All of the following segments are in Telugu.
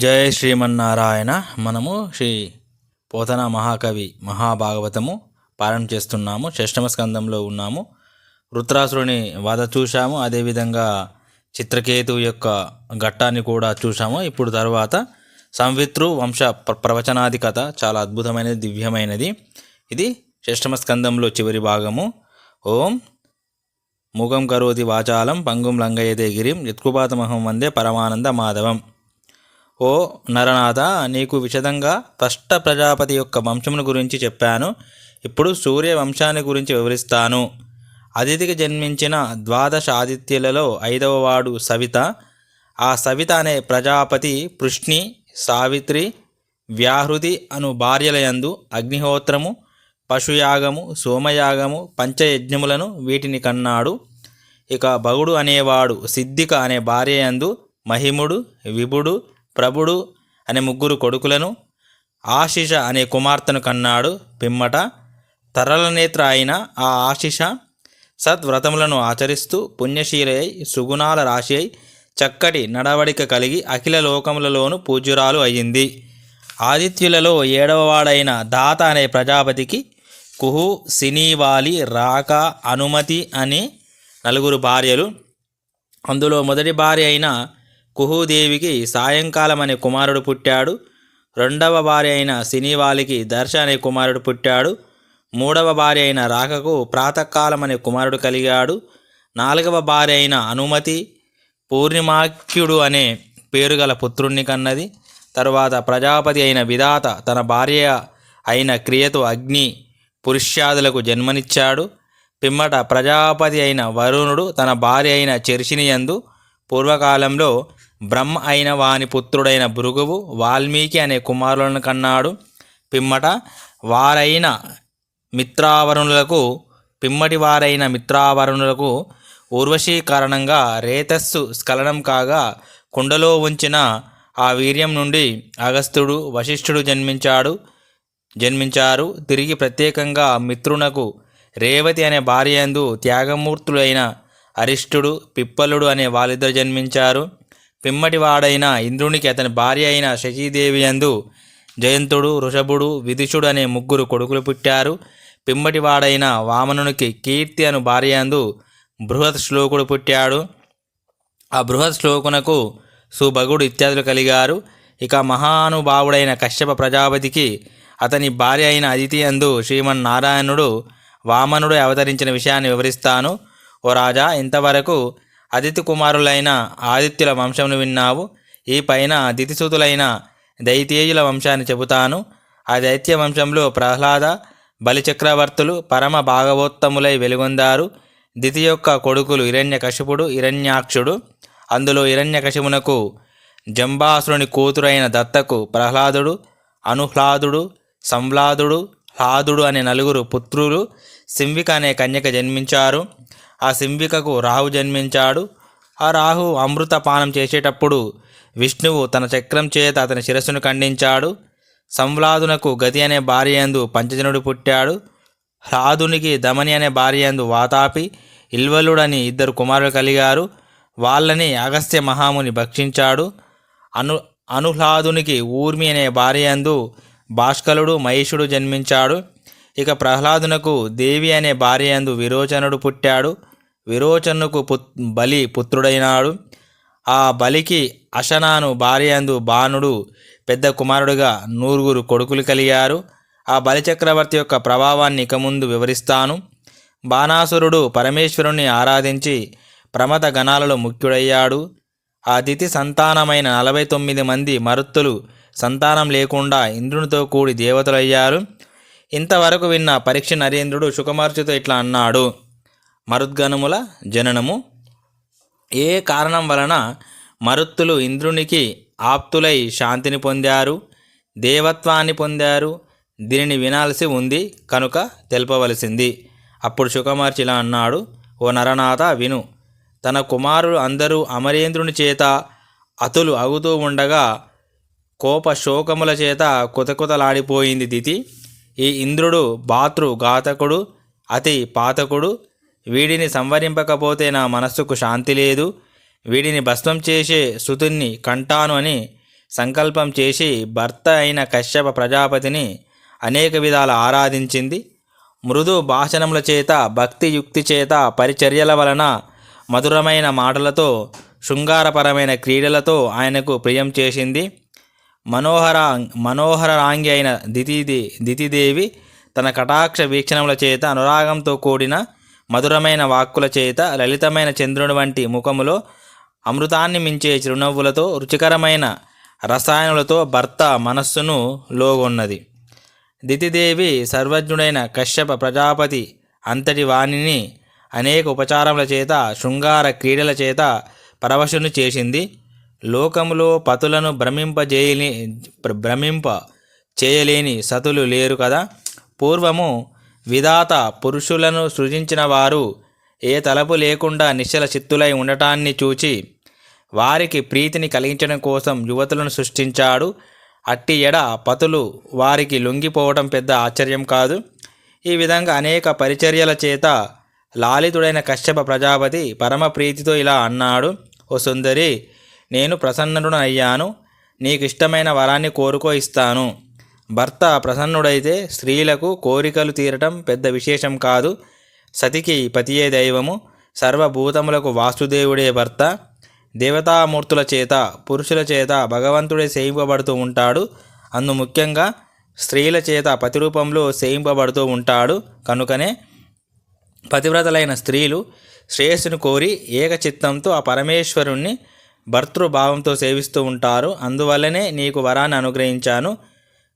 జయ శ్రీమన్నారాయణ మనము శ్రీ పోతన మహాకవి మహాభాగవతము పాలన చేస్తున్నాము. షష్టమ స్కందంలో ఉన్నాము. వృత్రాసురుని వధ చూశాము. అదేవిధంగా చిత్రకేతు యొక్క ఘట్టాన్ని కూడా చూశాము. ఇప్పుడు తర్వాత సంవిత్రు వంశ ప్ర- ప్రవచనాది కథ చాలా అద్భుతమైనది దివ్యమైనది. ఇది షష్టమ స్కందంలో చివరి భాగము. ఓం ముఖం కరోతి వాచాలం పంగుం లంగయతే గిరిం యత్కుపాతమహం వందే పరమానంద మాధవం. ఓ నరనాథ నీకు విశదంగా స్పష్ట ప్రజాపతి యొక్క వంశమును గురించి చెప్పాను. ఇప్పుడు సూర్య వంశాన్ని గురించి వివరిస్తాను. అతిథికి జన్మించిన ద్వాదశ ఆదిత్యులలో ఐదవ వాడు సవిత. ఆ సవిత అనే ప్రజాపతి పృష్ణి సావిత్రి వ్యాహృతి అను భార్యలయందు అగ్నిహోత్రము పశుయాగము సోమయాగము పంచయజ్ఞములను వీటిని కన్నాడు. ఇక భగుడు అనేవాడు సిద్ధిక అనే భార్యయందు మహిముడు విభుడు ప్రభుడు అనే ముగ్గురు కొడుకులను ఆశిష అనే కుమార్తెను కన్నాడు పిమ్మట. తరల నేత్ర అయిన ఆ ఆశిష సద్వ్రతములను ఆచరిస్తూ పుణ్యశీలై సుగుణాల రాశి అయి చక్కటి నడవడిక కలిగి అఖిల లోకములలోనూ పూజ్యురాలు అయ్యింది ఆదిత్యులలో ఏడవవాడైన దాత అనే ప్రజాపతికి కుహు సినీవాలి రాక అనుమతి అనే నలుగురు భార్యలు. అందులో మొదటి భార్య అయిన కుహుదేవికి సాయంకాలం అనే కుమారుడు పుట్టాడు. రెండవ భార్య అయిన సినీవాలికి దర్శ అనే కుమారుడు పుట్టాడు. మూడవ భార్య అయిన రాకకు ప్రాతకాలం అనే కుమారుడు కలిగాడు. నాలుగవ భార్య అయిన అనుమతి పూర్ణిమాఖ్యుడు అనే పేరు గల పుత్రుణ్ణి కన్నది. తరువాత ప్రజాపతి అయిన విధాత తన భార్య అయిన క్రియతో అగ్ని పురుష్యాదులకు జన్మనిచ్చాడు. పిమ్మట ప్రజాపతి అయిన వరుణుడు తన భార్య అయిన చర్చినియందు పూర్వకాలంలో బ్రహ్మ అయిన వాని పుత్రుడైన భృగువు వాల్మీకి అనే కుమారులను కన్నాడు. పిమ్మట వారైన మిత్రావరుణులకు పిమ్మటి వారైన మిత్రావరుణులకు ఊర్వశీ కారణంగా రేతస్సు స్ఖలనం కాగా కుండలో ఉంచిన ఆ వీర్యం నుండి అగస్త్యుడు వశిష్ఠుడు జన్మించాడు. జన్మించారు. తిరిగి ప్రత్యేకంగా మిత్రునకు రేవతి అనే భార్యందు త్యాగమూర్తులైన అరిష్టుడు పిప్పలుడు అనే వాళ్ళిద్దరు జన్మించారు. పిమ్మటివాడైన ఇంద్రునికి అతని భార్య అయిన శచీదేవి అందు జయంతుడు వృషభుడు విదుషుడు అనే ముగ్గురు కొడుకులు పుట్టారు. పిమ్మటివాడైన వామనునికి కీర్తి అను భార్యందు బృహత్ శ్లోకుడు పుట్టాడు. ఆ బృహత్ శ్లోకునకు సుభగుడు ఇత్యాదులు కలిగారు. ఇక మహానుభావుడైన కశ్యప ప్రజాపతికి అతని భార్య అయిన అదితి అందు శ్రీమన్నారాయణుడు వామనుడు అవతరించిన విషయాన్ని వివరిస్తాను. ఓ రాజా ఇంతవరకు అదితి కుమారులైన ఆదిత్యుల వంశమును విన్నావు. ఈ పైన దితిసూతులైన దైతేయుల వంశాన్ని చెబుతాను. ఆ దైత్య వంశంలో ప్రహ్లాద బలిచక్రవర్తులు పరమ భాగవోత్తములై వెలుగొందారు. దితి యొక్క కొడుకులు హిరణ్యకశిపుడు హిరణ్యాక్షుడు. అందులో హిరణ్యకశిపునకు జంబాసురుని కూతురైన దత్తకు ప్రహ్లాదుడు అనుహ్లాదుడు సంహ్లాదుడు హ్లాదుడు అనే నలుగురు పుత్రులు సింవిక అనే కన్యక జన్మించారు. ఆ సింబికకు రాహు జన్మించాడు. ఆ రాహు అమృత పానం చేసేటప్పుడు విష్ణువు తన చక్రం చేత అతని శిరస్సును ఖండించాడు. సంవ్లాదునకు గతి అనే భార్యందు పంచజనుడు పుట్టాడు. హ్లాదునికి దమని అనే భార్యందు వాతాపి ఇల్వలుడని ఇద్దరు కుమారులు కలిగారు. వాళ్ళని అగస్త్య మహాముని భక్షించాడు. అను అనుహ్లాదునికి ఊర్మి అనే భార్యందు భాస్కలుడు మహిషుడు జన్మించాడు. ఇక ప్రహ్లాదునకు దేవి అనే భార్యందు విరోచనుడు పుట్టాడు. విరోచనుకు పుత్ బలి పుత్రుడైనాడు. ఆ బలికి అశనాను భార్యందు బాణుడు పెద్ద కుమారుడుగా నూరుగురు కొడుకులు కలిగారు. ఆ బలిచక్రవర్తి యొక్క ప్రభావాన్ని ఇక ముందు వివరిస్తాను. బాణాసురుడు పరమేశ్వరుణ్ణి ఆరాధించి ప్రమద గణాలలో ముఖ్యుడయ్యాడు. ఆ తిథి సంతానమైన నలభై తొమ్మిది మంది మరుత్తులు సంతానం లేకుండా ఇంద్రునితో కూడి దేవతలయ్యారు. ఇంతవరకు విన్న పరీక్ష నరేంద్రుడు సుకుమార్చుతో ఇట్లా అన్నాడు. మరుద్గణముల జననము. ఏ కారణం వలన మరుత్తులు ఇంద్రునికి ఆప్తులై శాంతిని పొందారు దేవత్వాన్ని పొందారు దీనిని వినాల్సి ఉంది కనుక తెలపవలసింది. అప్పుడు శుకమర్చి ఇలా అన్నాడు ఓ నరనాథ విను. తన కుమారులు అందరూ అమరేంద్రుని చేత అతులు అగుతూ ఉండగా కోప శోకముల చేత కుతకుతలాడిపోయింది దితి. ఈ ఇంద్రుడు భాతృ ఘాతకుడు అతి పాతకుడు వీడిని సంవరింపకపోతే నా మనస్సుకు శాంతి లేదు. వీడిని భస్మం చేసే సుతుణ్ణి కంటాను అని సంకల్పం చేసి భర్త అయిన కశ్యప ప్రజాపతిని అనేక విధాల ఆరాధించింది. మృదు భాషణముల చేత భక్తి యుక్తి చేత పరిచర్యల వలన మధురమైన మాటలతో శృంగారపరమైన క్రీడలతో ఆయనకు ప్రియం చేసింది. మనోహర మనోహరాంగి అయిన దితిది దితిదేవి తన కటాక్ష వీక్షణముల చేత అనురాగంతో కూడిన మధురమైన వాక్కుల చేత లలితమైన చంద్రుని వంటి ముఖములో అమృతాన్ని మించే చిరునవ్వులతో రుచికరమైన రసాయనులతో భర్త మనస్సును లోగొన్నది. దితిదేవి సర్వజ్ఞుడైన కశ్యప ప్రజాపతి అంతటి వాణిని అనేక ఉపచారముల చేత శృంగార క్రీడల చేత పరవశును చేసింది. లోకములో పతులను భ్రమింపజేయని భ్రమింప చేయలేని సతులు లేరు కదా. పూర్వము విధాత పురుషులను సృజించిన వారు ఏ తలపు లేకుండా నిశ్చల చిత్తులై ఉండటాన్ని చూచి వారికి ప్రీతిని కలిగించడం కోసం యువతులను సృష్టించాడు. అట్టి ఎడ పతులు వారికి లొంగిపోవడం పెద్ద ఆశ్చర్యం కాదు. ఈ విధంగా అనేక పరిచర్యల చేత లాలితుడైన కశ్యప ప్రజాపతి పరమ ప్రీతితో ఇలా అన్నాడు. ఓ సుందరి నేను ప్రసన్నుడనయ్యాను నీకు ఇష్టమైన వరాన్ని కోరుకో ఇస్తాను. భర్త ప్రసన్నుడైతే స్త్రీలకు కోరికలు తీరటం పెద్ద విశేషం కాదు. సతికి పతియే దైవము సర్వభూతములకు వాసుదేవుడే భర్త. దేవతామూర్తుల చేత పురుషుల చేత భగవంతుడే సేయింపబడుతూ ఉంటాడు. అందు ముఖ్యంగా స్త్రీల చేత పతి రూపంలో సేయింపబడుతూ ఉంటాడు. కనుకనే పతివ్రతలైన స్త్రీలు శ్రేయస్సును కోరి ఏకచిత్తంతో ఆ పరమేశ్వరుణ్ణి భర్తృభావంతో సేవిస్తూ ఉంటారు. అందువల్లనే నీకు వరాన్ని అనుగ్రహించాను.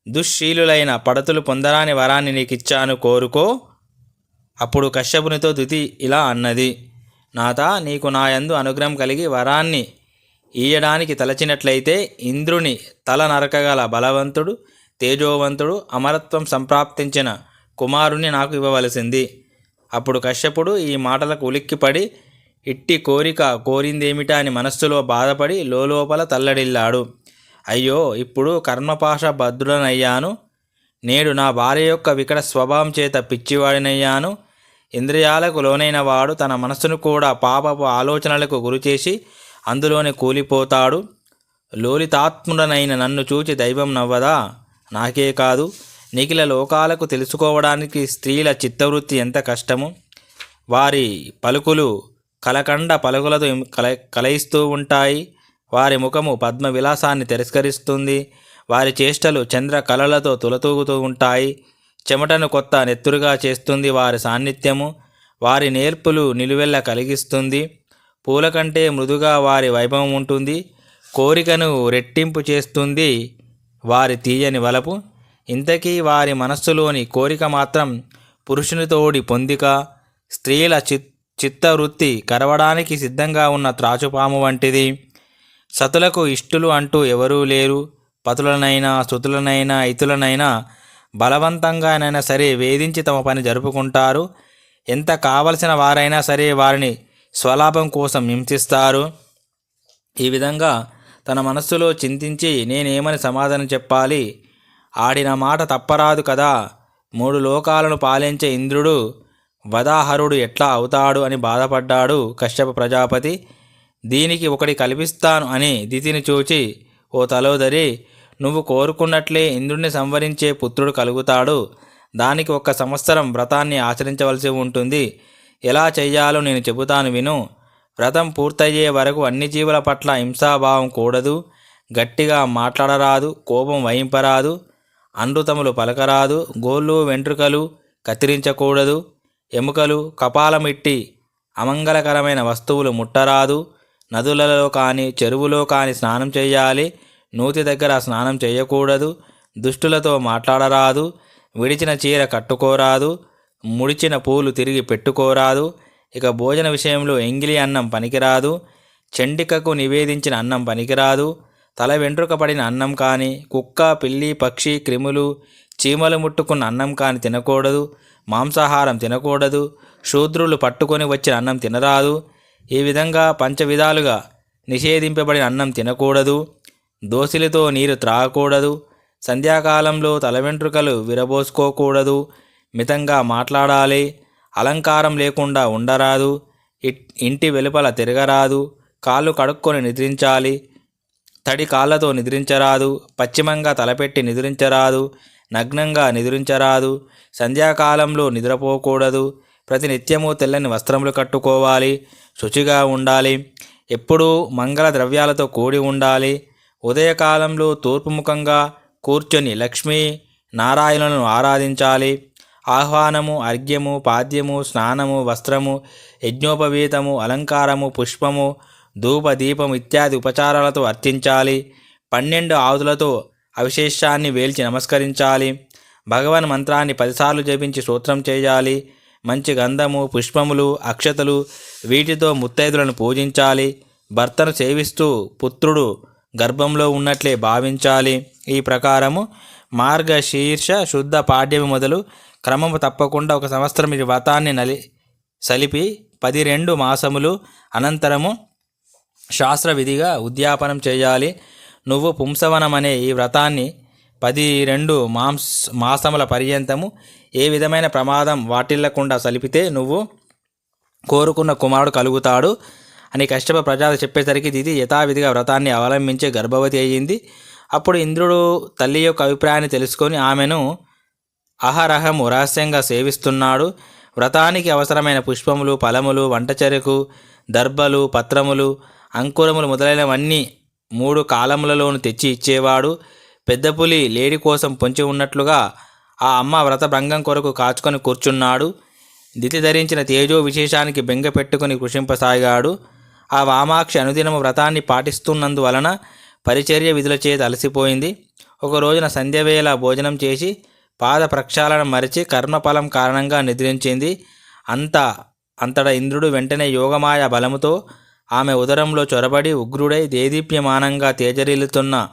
దుశ్శీలులైన పడతులు పొందరాని వరాన్ని నీకు ఇచ్చాను కోరుకో. అప్పుడు కశ్యపునితో దుతి ఇలా అన్నది నాథ నీకు నా యందు అనుగ్రహం కలిగి వరాన్ని ఈయడానికి తలచినట్లయితే ఇంద్రుని తల నరకగల బలవంతుడు తేజోవంతుడు అమరత్వం సంప్రాప్తించిన కుమారుణ్ణి నాకు ఇవ్వవలసింది అప్పుడు కశ్యపుడు ఈ మాటలకు ఉలిక్కిపడి ఇట్టి కోరిక కోరిందేమిటా అని మనస్సులో బాధపడి లోపల తల్లడిల్లాడు. అయ్యో ఇప్పుడు కర్మపాష భద్రుడనయ్యాను నేడు నా భార్య యొక్క వికట స్వభావం చేత పిచ్చివాడినయ్యాను. ఇంద్రియాలకు లోనైన వాడు తన మనస్సును కూడా పాపపు ఆలోచనలకు గురిచేసి అందులోనే కూలిపోతాడు. లోలితాత్ముడనైన నన్ను చూచి దైవం నవ్వదా? నాకే కాదు నిఖిల లోకాలకు తెలుసుకోవడానికి స్త్రీల చిత్తవృత్తి ఎంత కష్టము? వారి పలుకులు కలకండ పలుకులతో కల కలయిస్తూ ఉంటాయి. వారి ముఖము పద్మ విలాసాన్ని తిరస్కరిస్తుంది. వారి చేష్టలు చంద్ర కళలతో తులతూగుతూ ఉంటాయి. చెమటను కొత్త నెత్తురుగా చేస్తుంది వారి సాన్నిధ్యము. వారి నేర్పులు నిలువెల్ల కలిగిస్తుంది. పూల కంటే మృదుగా వారి వైభవం ఉంటుంది. కోరికను రెట్టింపు చేస్తుంది వారి తీయని వలపు. ఇంతకీ వారి మనస్సులోని కోరిక మాత్రం పురుషునితోడి పొందిక. స్త్రీల చిత్ చిత్తవృత్తి కరవడానికి సిద్ధంగా ఉన్న త్రాచుపాము వంటిది. సతులకు ఇష్టులు అంటూ ఎవరూ లేరు. పతులనైనా శృతులనైనా ఇతులనైనా బలవంతంగానైనా సరే వేధించి తమ పని జరుపుకుంటారు. ఎంత కావలసిన వారైనా సరే వారిని స్వలాభం కోసం హింసిస్తారు. ఈ విధంగా తన మనస్సులో చింతించి నేనేమని సమాధానం చెప్పాలి? ఆడిన మాట తప్పరాదు కదా. మూడు లోకాలను పాలించే ఇంద్రుడు వదాహరుడు ఎట్లా అవుతాడు అని బాధపడ్డాడు కశ్యప ప్రజాపతి. దీనికి ఒకటి కల్పిస్తాను అని దితిని చూచి ఓ తలోదరి నువ్వు కోరుకున్నట్లే ఇంద్రుణ్ణి సంవరించే పుత్రుడు కలుగుతాడు. దానికి ఒక్క సంవత్సరం వ్రతాన్ని ఆచరించవలసి ఉంటుంది. ఎలా చెయ్యాలో నేను చెబుతాను విను. వ్రతం పూర్తయ్యే వరకు అన్ని జీవుల పట్ల హింసాభావం కూడదు. గట్టిగా మాట్లాడరాదు కోపం వహింపరాదు. అనృతములు పలకరాదు గోళ్ళు వెంట్రుకలు కత్తిరించకూడదు. ఎముకలు కపాలమిట్టి అమంగళకరమైన వస్తువులు ముట్టరాదు. నదులలో కానీ చెరువులో కానీ స్నానం చేయాలి. నూతి దగ్గర స్నానం చేయకూడదు. దుష్టులతో మాట్లాడరాదు. విడిచిన చీర కట్టుకోరాదు. ముడిచిన పూలు తిరిగి పెట్టుకోరాదు. ఇక భోజన విషయంలో ఎంగిలి అన్నం పనికిరాదు. చండికకు నివేదించిన అన్నం పనికిరాదు. తల వెంట్రుక పడిన అన్నం కానీ కుక్క పిల్లి పక్షి క్రిములు చీమలు ముట్టుకున్న అన్నం కానీ తినకూడదు. మాంసాహారం తినకూడదు. శూద్రులు పట్టుకొని వచ్చిన అన్నం తినరాదు. ఈ విధంగా పంచవిధాలుగా నిషేధింపబడిన అన్నం తినకూడదు. దోసిలితో నీరు త్రాగకూడదు. సంధ్యాకాలంలో తల వెంట్రుకలు విరబోసుకోకూడదు. మితంగా మాట్లాడాలి. అలంకారం లేకుండా ఉండరాదు. ఇంటి వెలుపల తిరగరాదు. కాళ్ళు కడుక్కొని నిద్రించాలి. తడి కాళ్ళతో నిద్రించరాదు. పశ్చిమంగా తలపెట్టి నిద్రించరాదు. నగ్నంగా నిద్రించరాదు. సంధ్యాకాలంలో నిద్రపోకూడదు. ప్రతి నిత్యము తెల్లని వస్త్రములు కట్టుకోవాలి శుచిగా ఉండాలి. ఎప్పుడూ మంగళ ద్రవ్యాలతో కూడి ఉండాలి. ఉదయకాలంలో తూర్పుముఖంగా కూర్చొని లక్ష్మీ నారాయణులను ఆరాధించాలి. ఆహ్వానము అర్ఘ్యము పాద్యము స్నానము వస్త్రము యజ్ఞోపవీతము అలంకారము పుష్పము ధూప దీపం ఇత్యాది ఉపచారాలతో అర్చించాలి. పన్నెండు ఆవులతో అవిశేషాన్ని వేల్చి నమస్కరించాలి. భగవన్ మంత్రాన్ని పదిసార్లు జపించి సూత్రం చేయాలి. మంచి గంధము పుష్పములు అక్షతలు వీటితో ముత్తైదులను పూజించాలి. భర్తను సేవిస్తూ పుత్రుడు గర్భంలో ఉన్నట్లే భావించాలి. ఈ ప్రకారము మార్గశీర్ష శుద్ధ పాడ్యమి మొదలు క్రమము తప్పకుండా ఒక సంవత్సరం ఈ వ్రతాన్ని నలి సలిపి పది రెండు మాసములు అనంతరము శాస్త్ర విధిగా ఉద్యాపనం చేయాలి. నువ్వు పుంసవనం అనే ఈ వ్రతాన్ని పది రెండు మాంస్ మాసముల పర్యంతము ఏ విధమైన ప్రమాదం వాటిల్లకుండా సలిపితే నువ్వు కోరుకున్న కుమారుడు కలుగుతాడు అని కష్టప ప్రజలు చెప్పేసరికి దిది యథావిధిగా వ్రతాన్ని అవలంబించి గర్భవతి అయ్యింది. అప్పుడు ఇంద్రుడు తల్లి యొక్క అభిప్రాయాన్ని తెలుసుకొని ఆమెను అహరహము రహస్యంగా సేవిస్తున్నాడు. వ్రతానికి అవసరమైన పుష్పములు ఫలములు వంటచెరకు దర్భలు పత్రములు అంకురములు మొదలైనవన్నీ మూడు కాలములలోను తెచ్చి ఇచ్చేవాడు. పెద్ద పులి లేడి కోసం పొంచి ఉన్నట్లుగా ఆ అమ్మ వ్రత భంగం కొరకు కాచుకొని కూర్చున్నాడు. దితి ధరించిన తేజో విశేషానికి బెంగ పెట్టుకుని కృషింపసాగాడు. ఆ వామాక్షి అనుదినము వ్రతాన్ని పాటిస్తున్నందువలన పరిచర్య విధుల చేత అలసిపోయింది. ఒక రోజున సంధ్యవేళ భోజనం చేసి పాద ప్రక్షాళన మరిచి కర్మఫలం కారణంగా నిద్రించింది. అంత అంతట ఇంద్రుడు వెంటనే యోగమాయ బలముతో ఆమె ఉదరంలో చొరబడి ఉగ్రుడై దేదీప్యమానంగా తేజరిల్లుతున్న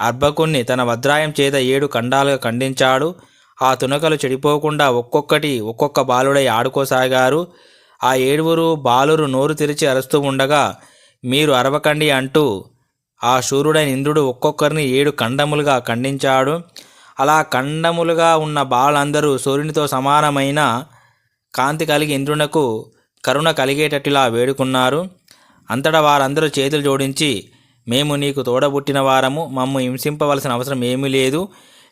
అర్భకుణ్ణి తన వజ్రాయం చేత ఏడు ఖండాలుగా ఖండించాడు. ఆ తునకలు చెడిపోకుండా ఒక్కొక్కటి ఒక్కొక్క బాలుడై ఆడుకోసాగారు. ఆ ఏడుగురు బాలురు నోరు తెరిచి అరుస్తూ ఉండగా మీరు అరవకండి అంటూ ఆ శూరుడైన ఇంద్రుడు ఒక్కొక్కరిని ఏడు ఖండములుగా ఖండించాడు. అలా ఖండములుగా ఉన్న బాలందరూ సూర్యునితో సమానమైన కాంతి కలిగి ఇంద్రునకు కరుణ కలిగేటట్టులా వేడుకున్నారు. అంతటా వారందరూ చేతులు జోడించి మేము నీకు తోడబుట్టిన వారము మమ్ము హింసింపవలసిన అవసరం ఏమీ లేదు.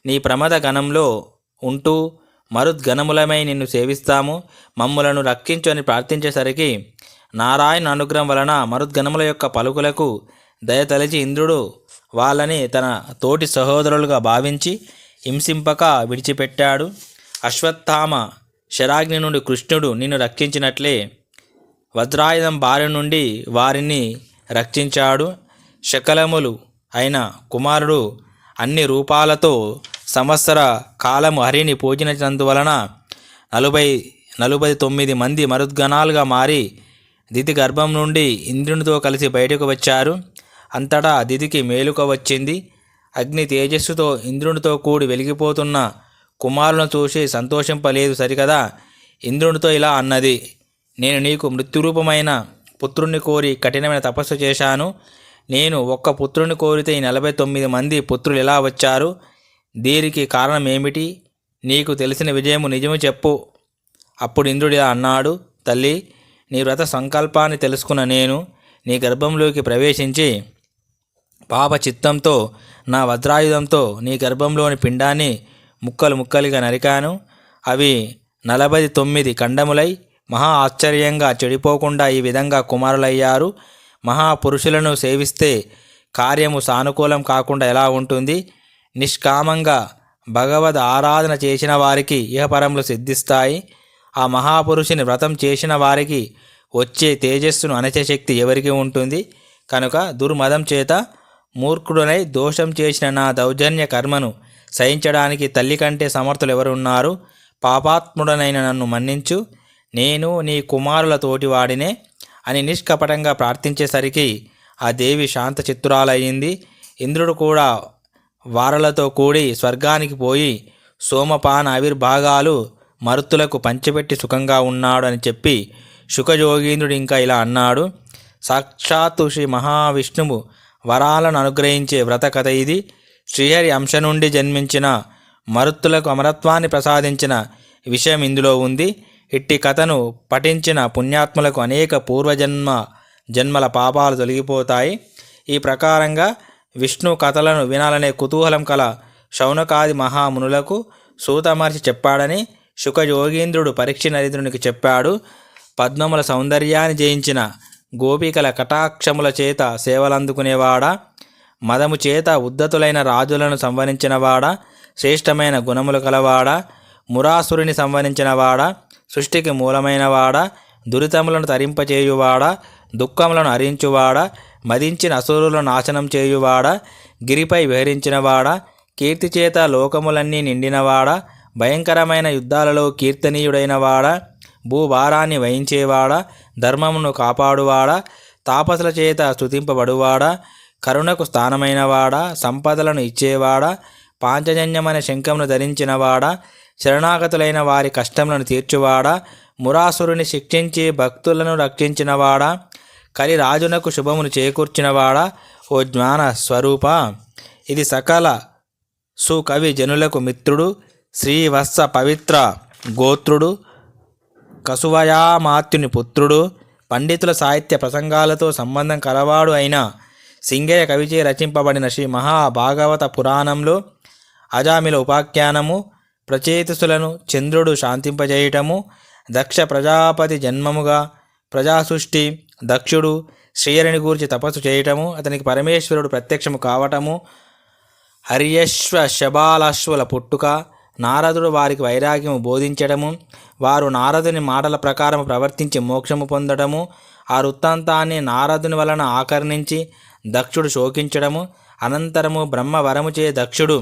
నీ ప్రమద గణంలో ఉంటూ మరుద్గణములమై నిన్ను సేవిస్తాము. మమ్ములను రక్షించని ప్రార్థించేసరికి నారాయణ అనుగ్రహం వలన మరుద్గణముల యొక్క పలుకులకు దయతలిచి ఇంద్రుడు వాళ్ళని తన తోటి సహోదరులుగా భావించి హింసింపక విడిచిపెట్టాడు. అశ్వత్థామ శరాగ్ని నుండి కృష్ణుడు నిన్ను రక్షించినట్లే వజ్రాయుధం బారి నుండి వారిని రక్షించాడు. శకలములు అయిన కుమారుడు అన్ని రూపాలతో సంవత్సర కాలము హరిని పూజించినందువలన నలభై నలభై తొమ్మిది మంది మరుద్గణాలుగా మారి దితి గర్భం నుండి ఇంద్రునితో కలిసి బయటకు వచ్చారు. అంతటా దితికి మేలుక వచ్చింది. అగ్ని తేజస్సుతో ఇంద్రునితో కూడి వెలిగిపోతున్న కుమారులను చూసి సంతోషింపలేదు. సరికదా? ఇంద్రునితో ఇలా అన్నది. నేను నీకు మృత్యురూపమైన పుత్రుణ్ణి కోరి కఠినమైన తపస్సు చేశాను. నేను ఒక్క పుత్రుని కోరితే ఈ నలభై తొమ్మిది మంది పుత్రులు ఎలా వచ్చారు? దీనికి కారణం ఏమిటి? నీకు తెలిసిన విజయము నిజము చెప్పు. అప్పుడు ఇంద్రుడు ఇలా అన్నాడు తల్లి నీ వ్రత సంకల్పాన్ని తెలుసుకున్న నేను నీ గర్భంలోకి ప్రవేశించి పాప చిత్తంతో నా వజ్రాయుధంతో నీ గర్భంలోని పిండాన్ని ముక్కలు ముక్కలుగా నరికాను. అవి నలభై తొమ్మిది ఖండములై మహా ఆశ్చర్యంగా చెడిపోకుండా ఈ విధంగా కుమారులయ్యారు. మహాపురుషులను సేవిస్తే కార్యము సానుకూలం కాకుండా ఎలా ఉంటుంది? నిష్కామంగా భగవద్ ఆరాధన చేసిన వారికి ఇహపరములు సిద్ధిస్తాయి. ఆ మహాపురుషుని వ్రతం చేసిన వారికి వచ్చే తేజస్సును అణచే శక్తి ఎవరికి ఉంటుంది? కనుక దుర్మదం చేత మూర్ఖుడనై దోషం చేసిన నా దౌర్జన్య కర్మను సహించడానికి తల్లి కంటే సమర్థులు ఎవరున్నారు? పాపాత్ముడనైన నన్ను మన్నించు. నేను నీ కుమారులతోటి వాడినే. అని నిష్కపటంగా ప్రార్థించేసరికి ఆ దేవి శాంత చిత్తురాలయ్యింది ఇంద్రుడు కూడా వారలతో కూడి స్వర్గానికి పోయి సోమపాన ఆవిర్భాగాలు మరుత్తులకు పంచిపెట్టి సుఖంగా ఉన్నాడు అని చెప్పి శుకయోగీంద్రుడు ఇంకా ఇలా అన్నాడు. సాక్షాత్తు శ్రీ మహావిష్ణువు వరాలను అనుగ్రహించే వ్రత కథ ఇది. శ్రీహరి అంశ నుండి జన్మించిన మరుత్తులకు అమరత్వాన్ని ప్రసాదించిన విషయం ఇందులో ఉంది. ఇట్టి కథను పఠించిన పుణ్యాత్ములకు అనేక పూర్వజన్మ జన్మల పాపాలు తొలగిపోతాయి. ఈ ప్రకారంగా విష్ణు కథలను వినాలనే కుతూహలం కల శౌనకాది మహామునులకు సూతమహర్షి చెప్పాడని శుక యోగీంద్రుడు పరీక్ష నరేంద్రునికి చెప్పాడు. పద్మముల సౌందర్యాన్ని జయించిన గోపికల కటాక్షముల చేత సేవలందుకునేవాడా? మదము చేత ఉద్దతులైన రాజులను సంవరించినవాడా? శ్రేష్టమైన గుణములు కలవాడా? మురాసురుని సంవరించినవాడా? సృష్టికి మూలమైనవాడ దురితములను తరింపచేయువాడ దుఃఖములను హరించువాడా మదించిన అసురులను నాశనం చేయువాడ గిరిపై విహరించినవాడ కీర్తి చేత లోకములన్నీ నిండినవాడ భయంకరమైన యుద్ధాలలో కీర్తనీయుడైనవాడ భూభారాన్ని వహించేవాడ ధర్మమును కాపాడువాడ తాపసుల చేత స్తుతింపబడువాడా కరుణకు స్థానమైనవాడ సంపదలను ఇచ్చేవాడ పాంచజన్యమైన శంఖమును ధరించినవాడ శరణాగతులైన వారి కష్టములను తీర్చువాడా? మురాసురుని శిక్షించి భక్తులను రక్షించినవాడా? కలి రాజునకు శుభమును చేకూర్చినవాడా? ఓ జ్ఞాన స్వరూప ఇది సకల సుకవి జనులకు మిత్రుడు శ్రీవత్స పవిత్ర గోత్రుడు కసువయామాత్యుని పుత్రుడు పండితుల సాహిత్య ప్రసంగాలతో సంబంధం కలవాడు అయిన సింగయ్య కవిచే రచింపబడిన శ్రీ మహాభాగవత పురాణంలో అజామిల ఉపాఖ్యానము ప్రచేతసులను చంద్రుడు శాంతింపజేయటము దక్ష ప్రజాపతి జన్మముగా ప్రజాసృష్టి దక్షుడు శ్రీహరిని గూర్చి తపస్సు చేయటము అతనికి పరమేశ్వరుడు ప్రత్యక్షము కావటము హర్యశ్వ శబాలాశ్వల పుట్టుక నారదుడు వారికి వైరాగ్యము బోధించడము వారు నారదుని మాటల ప్రకారం ప్రవర్తించి మోక్షము పొందడము ఆ వృత్తాంతాన్ని నారదుని వలన ఆకర్ణించి దక్షుడు శోకించడము అనంతరము బ్రహ్మవరము చే దక్షుడు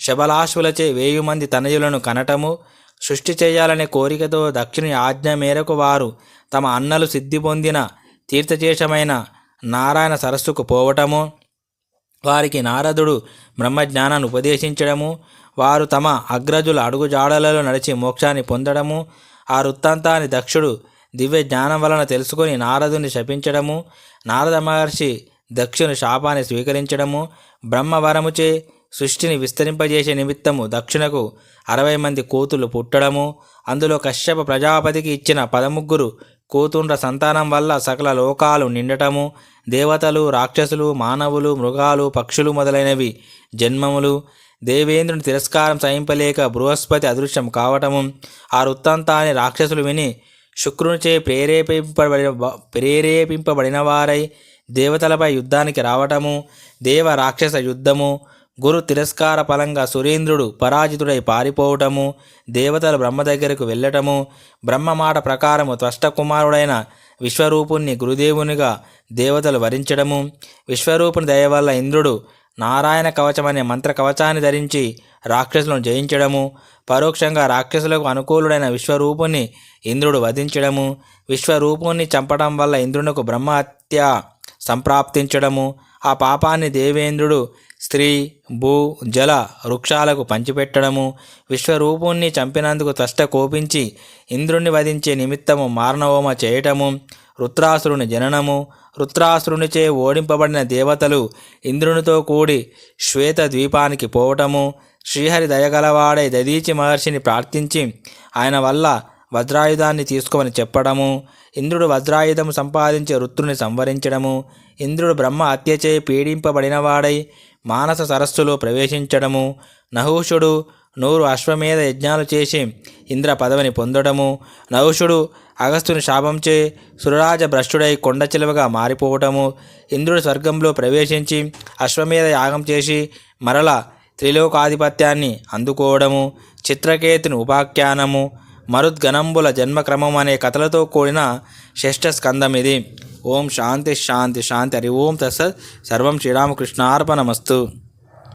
శబలాశులచే వేయి మంది తనయులను కనటము సృష్టి చేయాలనే కోరికతో దక్షిణి ఆజ్ఞ మేరకు వారు తమ అన్నలు సిద్ధి పొందిన తీర్థశేషమైన నారాయణ సరస్సుకు పోవటము వారికి నారదుడు బ్రహ్మజ్ఞానాన్ని ఉపదేశించడము వారు తమ అగ్రజుల అడుగుజాడలలో నడిచి మోక్షాన్ని పొందడము ఆ వృత్తాంతాన్ని దక్షుడు దివ్య జ్ఞానం వలన తెలుసుకొని నారదుని శపించడము నారద మహర్షి దక్షుని శాపాన్ని స్వీకరించడము బ్రహ్మవరముచే సృష్టిని విస్తరింపజేసే నిమిత్తము దక్షిణకు అరవై మంది కోతులు పుట్టడము. అందులో కశ్యప ప్రజాపతికి ఇచ్చిన పదముగ్గురు కూతుండ్ర సంతానం వల్ల సకల లోకాలు నిండటము. దేవతలు రాక్షసులు మానవులు మృగాలు పక్షులు మొదలైనవి జన్మములు. దేవేంద్రుని తిరస్కారం సహింపలేక బృహస్పతి అదృశ్యం కావటము. ఆ వృత్తాంతాన్ని రాక్షసులు విని శుక్రునిచే ప్రేరేపింపబడి ప్రేరేపింపబడిన వారై దేవతలపై యుద్ధానికి రావటము. దేవ రాక్షస యుద్ధము. గురు తిరస్కార ఫలంగా సురేంద్రుడు పరాజితుడై పారిపోవటము దేవతలు బ్రహ్మ దగ్గరకు వెళ్ళటము బ్రహ్మ మాట ప్రకారము త్వష్ట కుమారుడైన విశ్వరూపుణ్ణి గురుదేవునిగా దేవతలు వరించడము విశ్వరూపుని దయ వల్ల ఇంద్రుడు నారాయణ కవచం అనే మంత్ర కవచాన్ని ధరించి రాక్షసులను జయించడము పరోక్షంగా రాక్షసులకు అనుకూలుడైన విశ్వరూపుణ్ణి ఇంద్రుడు వధించడము విశ్వరూపుణ్ణి చంపడం వల్ల ఇంద్రునకు బ్రహ్మహత్య సంప్రాప్తించడము ఆ పాపాన్ని దేవేంద్రుడు స్త్రీ భూ జల వృక్షాలకు పంచిపెట్టడము విశ్వరూపుణ్ణి చంపినందుకు తష్ట కోపించి ఇంద్రుణ్ణి వధించే నిమిత్తము మారణహోమ చేయటము రుత్రాసురుని జననము రుత్రాసురునిచే ఓడింపబడిన దేవతలు ఇంద్రునితో కూడి శ్వేత ద్వీపానికి పోవటము శ్రీహరి దయగలవాడై దదీచి మహర్షిని ప్రార్థించి ఆయన వల్ల వజ్రాయుధాన్ని తీసుకోమని చెప్పడము ఇంద్రుడు వజ్రాయుధము సంపాదించే రుత్రుని సంవరించడము ఇంద్రుడు బ్రహ్మ హత్యచే పీడింపబడినవాడై మానస సరస్సులో ప్రవేశించడము నహూషుడు నూరు అశ్వమేధ యజ్ఞాలు చేసి ఇంద్ర పదవిని పొందడము నహుషుడు అగస్తుని శాపంచే సురరాజ భ్రష్టుడై కొండ చిలువగా మారిపోవటము ఇంద్రుడు స్వర్గంలో ప్రవేశించి అశ్వమేధ యాగం చేసి మరల త్రిలోకాధిపత్యాన్ని అందుకోవడము చిత్రకేతుని ఉపాఖ్యానము మరుద్గణంబుల జన్మక్రమం అనే కథలతో కూడిన షష్ఠ స్కందం ఇది. ఓం శాంతి శాంతి శాంతి హరి ఓం తస్సత్ సర్వం శ్రీరామకృష్ణార్పణమస్తు